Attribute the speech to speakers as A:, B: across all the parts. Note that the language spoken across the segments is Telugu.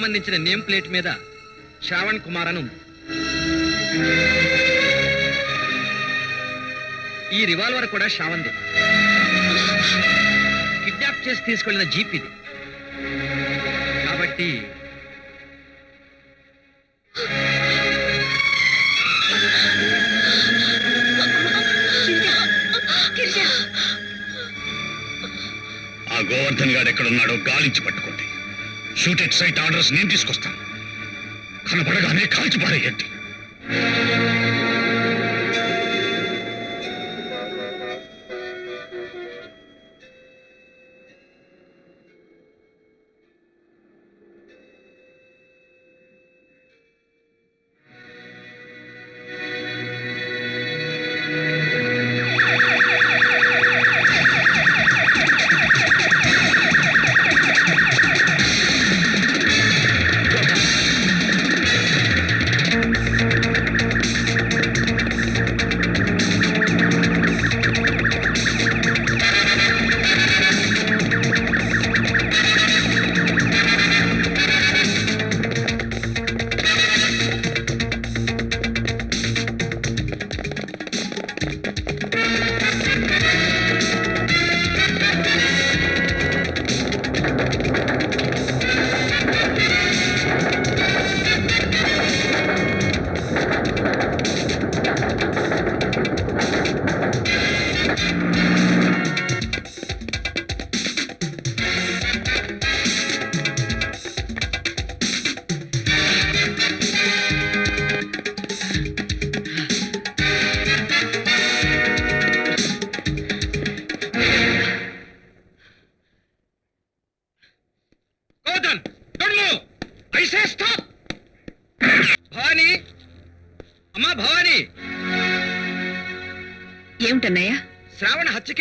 A: సంబంధించిన నేమ్ ప్లేట్ మీద శ్రావణ్ కుమార్ అని ఈ రివాల్వర్ కూడా శ్రావణ్ది. కిడ్నాప్ చేసి తీసుకెళ్ళిన జీప్ ఇది. కాబట్టి
B: ఆ గోవర్ధన్ గారు ఎక్కడున్నాడో గాలించి పట్టుకోండి షూట్ ఎట్ సైట్ ఆర్డర్స్ నేను తీసుకొస్తాను. కనపడగానే కాల్చి పారేయండి.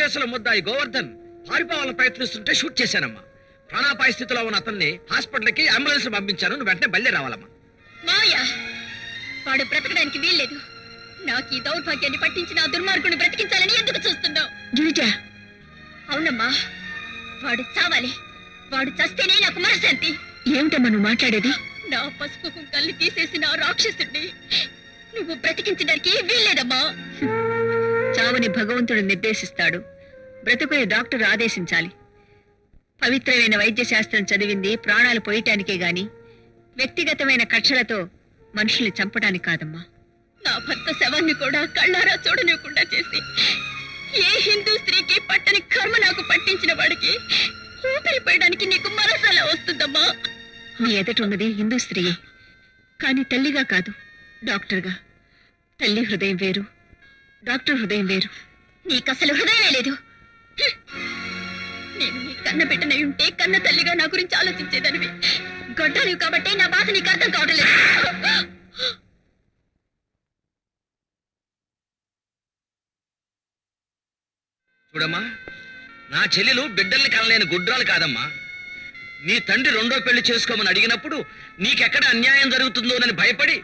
A: కేసుల ముద్దాయి గోవర్ధన్ పారిపోవాలని ప్రయత్నిస్తుంటే షూట్ చేశానమ్మా. ప్రాణాపాయ స్థితిలో ఉన్న అతన్ని హాస్పిటల్కి అంబులెన్స్ పంపించాను. నువ్వు వెంటనే బయలుదేరి రావాలమ్మా
C: మావయ్య వాడు బ్రతకడానికి వీల్లేదు. నాకు ఈ దౌర్భాగ్యాన్ని పట్టించిన దుర్మార్గుని బ్రతికించాలని ఎందుకు చూస్తున్నావు?
D: గిరిజ.
C: అవునమ్మా వాడు చావాలి. వాడు చస్తేనే నాకు మనశాంతి
D: ఏమిటమ్మా నువ్వు మాట్లాడేది?
C: నా పసుపు కుంకల్ని తీసేసిన ఆ రాక్షసుడిని. నువ్వు బ్రతికించడానికి వీల్లేదమ్మా.
D: చావని భగవంతుడు నిర్దేశిస్తాడు బ్రతుకుని డాక్టర్ ఆదేశించాలి. పవిత్రమైన వైద్య శాస్త్రం చదివింది ప్రాణాలు పోయటానికే గాని వ్యక్తిగతమైన కక్షలతో మనుషుల్ని చంపడానికి కాదమ్మా.
C: నా భర్త శవాన్ని కూడా కళ్ళారా చూడనివ్వకుండా చేసి ఏ హిందూ స్త్రీకి పట్టని కర్మ నాకు పట్టించిన వాడికి ఊపిరి పోయడానికి నీకు మనసలా వస్తుందమ్మా.
D: నీ ఎదుట ఉన్నది హిందూ స్త్రీయే. కానీ తల్లిగా కాదు డాక్టర్గా. తల్లి హృదయం వేరు డాక్టర్ హృదయం వేరు.
C: నీకు అసలు హృదయమే లేదు. నేను నీ కన్న బిడ్డనై ఉంటే కన్న తల్లిగా నా గురించి ఆలోచించేదానివి. గొడ్డలివి కాబట్టి నా బాధ నీకు అర్థం కావడం లేదు.
A: చూడమ్మా నా చెల్లెలు బిడ్డల్ని కనలేని గుడ్రాలు కాదమ్మా. నీ తండ్రి రెండో పెళ్ళి చేసుకోమని అడిగినప్పుడు నీకెక్కడ అన్యాయం జరుగుతుందోనని భయపడి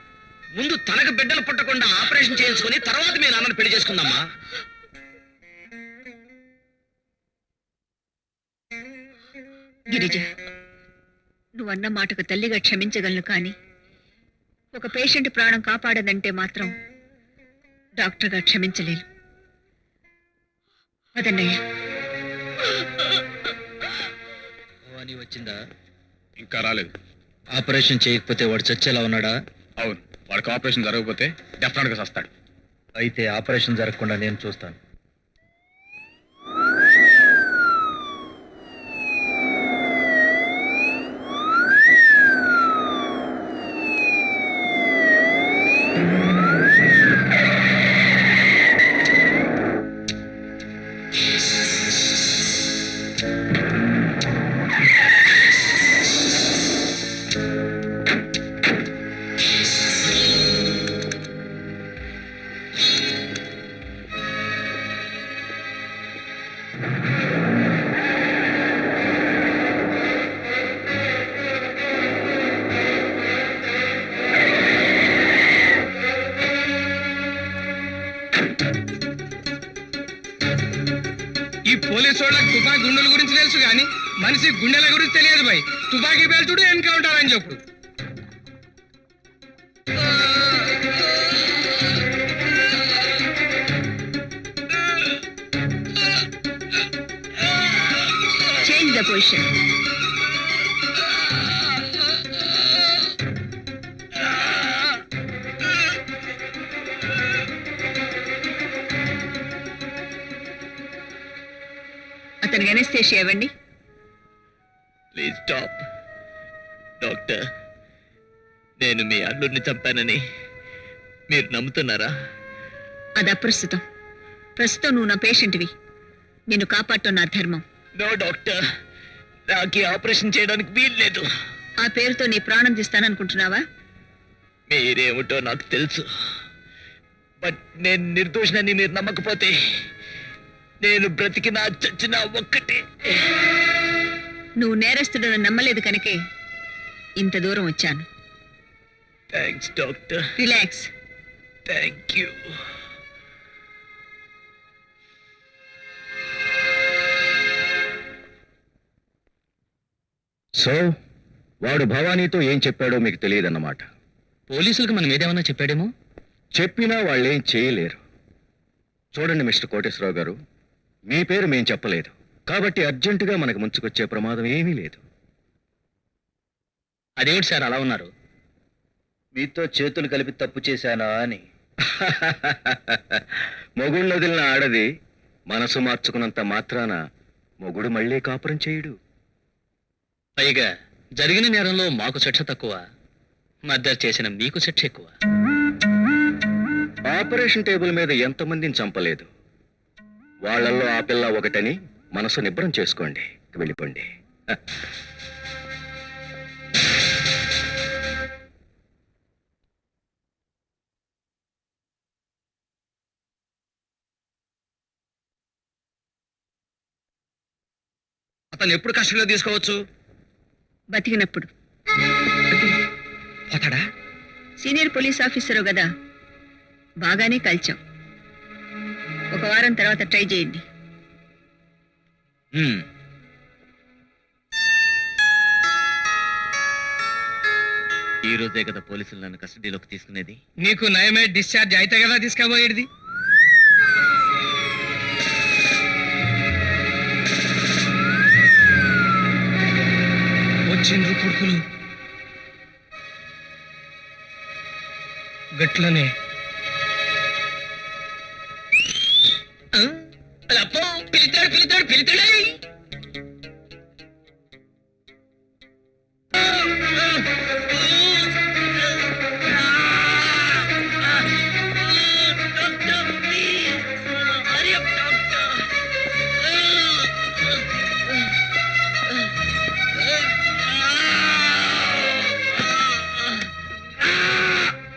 A: ముందు తనకు బిడ్డలు పుట్టకుండా ఆపరేషన్ చేయించుకొని తర్వాత మీ నాన్నని పెళ్ళి చేసుకుందమ్మా.
D: గిరిజ. నువ్వన్న మాటకు తల్లిగా క్షమించగలను కానీ ఒక పేషెంట్ ప్రాణం కాపాడదంటే మాత్రం డాక్టర్గా క్షమించలేను. వదన్నయ్య
A: భవానీ వచ్చిందా?
B: ఇంకా రాలేదు.
A: ఆపరేషన్ చేయకపోతే వాడు చచ్చేలా ఉన్నాడా?
B: అవును వాడికి ఆపరేషన్ జరగకపోతే డెఫినెట్గా వస్తాడు
A: అయితే ఆపరేషన్ జరగకుండా నేను చూస్తాను.
E: మనిషి గుండెల గురించి తెలియదు భయ్. తుపాకీ పేల్చుడు ఎన్కౌంటర్ అని చెప్పుడు
D: చేంజ్ ద పొజిషన్ అతనికి ఎనస్థేషియా ఇవ్వండి.
A: Please stop. డాక్టర్ నేను మీ అల్లుడిని చంపానని మీరు నమ్ముతున్నారా?
D: అది అప్రస్తుతం. ప్రస్తుతం నువ్వు నా పేషెంట్వి. నిన్ను కాపాడటం నా ధర్మం.
A: నో డాక్టర్ నాకు ఆపరేషన్ చేయడానికి వీల్లేదు
D: ఆ పేరుతో నీ ప్రాణం తీస్తాననుకుంటున్నావా?
A: మీరేమిటో నాకు తెలుసు. బట్ నేను నిర్దోషినని మీరు నమ్మకపోతే నేను బ్రతికినా చచ్చినా ఒక్కటే.
D: నువ్వు నేరస్తుడని నమ్మలేదు కనుకే. ఇంత దూరం వచ్చాను.
A: Thanks doctor
D: relax
A: thank you
B: so వాడు భవానీతో ఏం చెప్పాడో మీకు తెలియదన్నమాట.
A: పోలీసులకు మనం ఏదేమన్నా చెప్పాడేమో?
B: చెప్పినా వాళ్ళేం చేయలేరు. చూడండి మిస్టర్ కోటేశ్వరరావు గారు మీ పేరు మేం చెప్పలేదు. కాబట్టి అర్జెంటుగా మనకు ముంచుకొచ్చే ప్రమాదం ఏమీ లేదు.
A: అదేమిటి సార్ అలా ఉన్నారు?
F: మీతో చేతులు కలిపి తప్పు చేశానా అని.
B: మొగుళ్ళు వదిలిన ఆడది మనసు మార్చుకున్నంత మాత్రాన మొగుడు మళ్ళీ కాపురం చేయుడు.
A: పైగా జరిగిన నేరంలో మాకు శిక్ష తక్కువ మర్డర్ చేసిన మీకు శిక్ష ఎక్కువ.
B: ఆపరేషన్ టేబుల్ మీద ఎంతమందిని చంపలేదు? వాళ్ళల్లో ఆ పిల్ల ఒకటని మనసు నిబ్బరం చేసుకోండి. వెళ్ళిపోండి.
A: అతను ఎప్పుడు కస్టడీలో తీసుకోవచ్చు?
D: బతికినప్పుడు.
A: పోతాడా?
D: సీనియర్ పోలీస్ ఆఫీసరు కదా. బాగానే కలిచాం. ఒక వారం తర్వాత ట్రై చేయండి.
A: ఈ రోజే కదా పోలీసులు నన్ను కస్టడీలోకి తీసుకునేది.
E: నీకు నయమే డిశ్చార్జ్ అయితే కదా తీసుకుపోయేది వచ్చిండ్రు కొడుకులు. గట్లనే
A: పిలిచాడు పిలిచాడు పిలిచాడు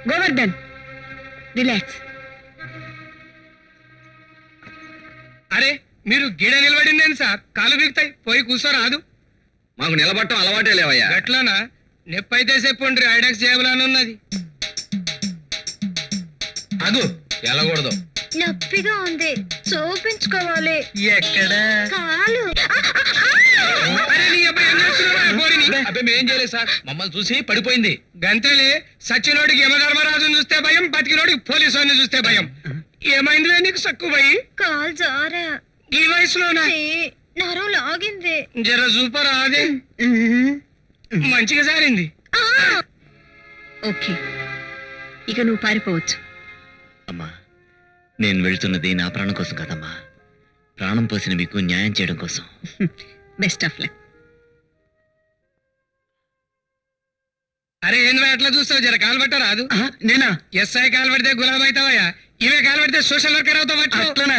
D: గోవర్ధన్ రిలాక్స్
E: అరే మీరు గిడ నిలబడిందేంటి సార్? కాలు బిగుతాయి పోయి కూర్చోరాదు
A: మాకు నిలబట్టం అలవాటే లేవయ్యా.
E: గట్లనా? నెప్పైతే చెప్పండి ఐడాక్స్ చేయాలని ఉన్నది.
A: అగు వెళ్ళకూడదు.
C: నొప్పిగా ఉంది. చూపించుకోవాలి.
E: ఎక్కడ?
C: కాలు.
A: మేం చేయలేదు సార్. మమ్మల్ని చూసి పడిపోయింది.
E: గంతలే సచ్చినోడికి యమధర్మరాజుని చూస్తే భయం బతికినోడికి పోలీసు వాడిని చూస్తే భయం. ఏమైందిలే నీకు సక్కు భయి
C: కాలు జారా.
E: ఈ వయసులోనా?
C: చీ, నరం లాగింది.
E: జర సూపర్ అదే మంచిగా సారింది
D: ఓకే. ఇక నువ్వు పారిపోవచ్చు.
A: అమ్మా నేను వెళ్తున్నది నా ప్రాణం కోసం కదమ్మా. ప్రాణం పోసిన మీకు న్యాయం చేయడం కోసం.
D: Best of luck.
E: అరే ఏంద్రా అట్లా చూస్తావు? జర కాలు పట్ట రాదు
A: నేనా?
E: ఎస్ఐ కాలు పడితే గులాబ్ అవుతావయ్యా? ఇవే కాలు పడితే సోషల్ వర్కర్ అవుతావు అట్లా?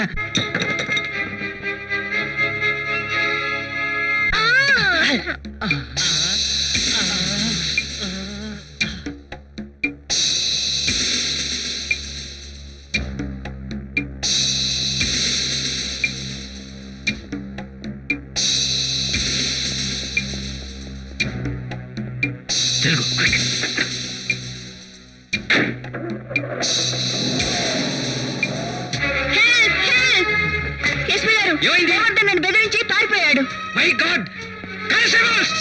A: తిరుగు ఏమైంది?
D: నన్ను బెదిరించి పారిపోయాడు.
A: My god! Constables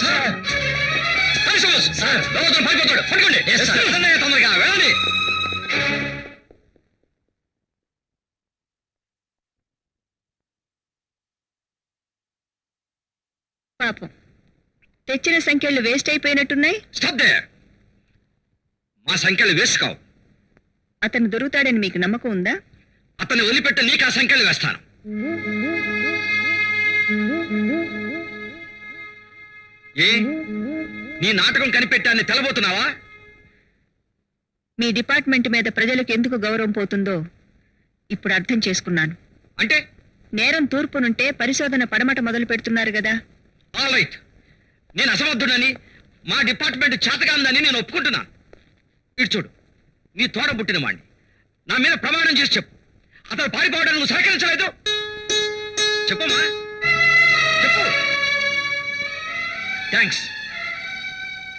A: constables sir! దొంగతనం పడిపోతాడు పడుకోండి. వెళ్ళండి, తొందరగా వెళ్ళండి.
D: పాపం. తెచ్చిన సంఖ్యలు వేస్ట్ అయిపోయినట్టున్నాయి?
A: మా సంఖ్యలు వేసుకోవు
D: అతను దొరుకుతాడని మీకు నమ్మకం ఉందా?
A: అతన్ని వదిలిపెట్టి నీకు ఆ సంఖ్యలు వేస్తాను. ఏ? నీ నాటకం కనిపెట్టాన్ని తెలబోతున్నావా?
D: మీ డిపార్ట్మెంట్ మీద ప్రజలకు ఎందుకు గౌరవం పోతుందో ఇప్పుడు అర్థం చేసుకున్నాను.
A: అంటే?
D: నేరం తూర్పునుంటే పరిశోధన పడమట మొదలు పెడుతున్నారు కదా.
A: ఆల్ రైట్ నేను అసమర్థుడని మా డిపార్ట్మెంట్ చేతకాందని నేను ఒప్పుకుంటున్నాను ఇటు చూడు నీ తోడ పుట్టిన వాణ్ణి. నా మీద ప్రమాణం చేసి చెప్పు. అతను పారిపోవడం నువ్వు సహకరించలేదు. చెప్పమ్మా. చెప్పు. థ్యాంక్స్.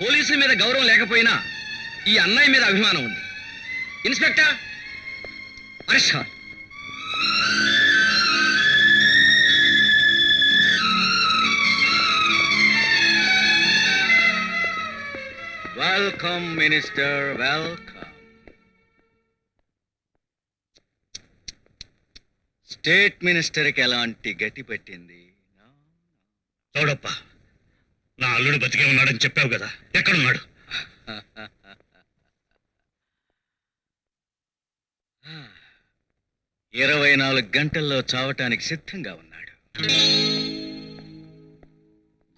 A: పోలీసుల మీద గౌరవం లేకపోయినా ఈ అన్నయ్య మీద అభిమానం ఉంది. Inspector arrest
B: welcome minister welcome state మినిస్టర్కి ఎలాంటి గతి పట్టింది?
G: చూడప్ప నా అల్లుడు బతికే ఉన్నాడని చెప్పావు కదా ఎక్కడున్నాడు?
B: ఇరవై నాలుగు గంటల్లో చావటానికి సిద్ధంగా ఉన్నాడు.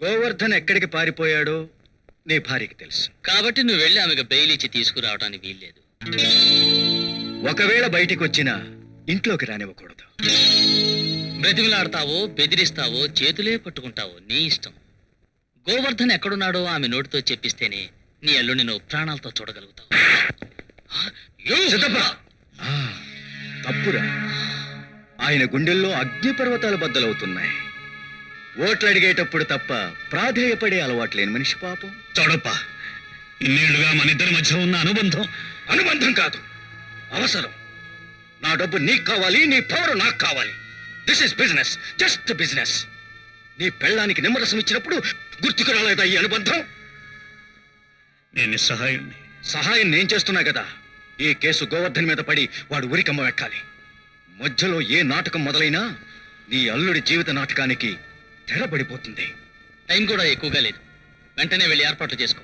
B: గోవర్ధన్ ఎక్కడికి పారిపోయాడో? నీ భార్యకి తెలుసు.
H: కాబట్టి నువ్వు వెళ్ళి ఆమెకు బెయిల్ ఇచ్చి తీసుకురావడానికి వీల్లేదు.
B: ఒకవేళ బయటికి వచ్చినా ఇంట్లోకి రానివ్వకూడదు.
H: బ్రతిమిలాడతావో బెదిరిస్తావో చేతులే పట్టుకుంటావో నీ ఇష్టం. గోవర్ధన్ ఎక్కడున్నాడో ఆమె నోటితో చెప్పిస్తేనే నీ అల్లుడిని నువ్వు ప్రాణాలతో చూడగలుగుతావు.
B: తప్పురా. ఆయన గుండెల్లో అగ్నిపర్వతాలు బద్దలవుతున్నాయి. ఓట్లు అడిగేటప్పుడు తప్ప ప్రాధేయపడే అలవాటు లేని మనిషి పాపం.
G: చూడప్ప ఇన్నేళ్ళుగా మన ఇద్దరి మధ్య ఉన్న అనుబంధం.
B: అనుబంధం కాదు అవసరం. నా డబ్బు నీకు కావాలి నీ పవర్ నాకు కావాలి. This is business just business నీ పెళ్ళానికి నిమ్మరసం ఇచ్చినప్పుడు గుర్తుకు రాలేదా ఈ అనుబంధం?
G: నేను నిస్సహాయుణ్ణి.
B: సహాయం నేను చేస్తున్నా కదా. ఈ కేసు గోవర్ధన్ మీద పడి వాడు ఉరికమ్మ ఎక్కాలి మధ్యలో ఏ నాటకం మొదలైనా నీ అల్లుడి జీవిత నాటకానికి తెరబడిపోతుంది
H: టైం కూడా ఎక్కువగా లేదు. వెంటనే వెళ్ళి ఏర్పాట్లు చేసుకో.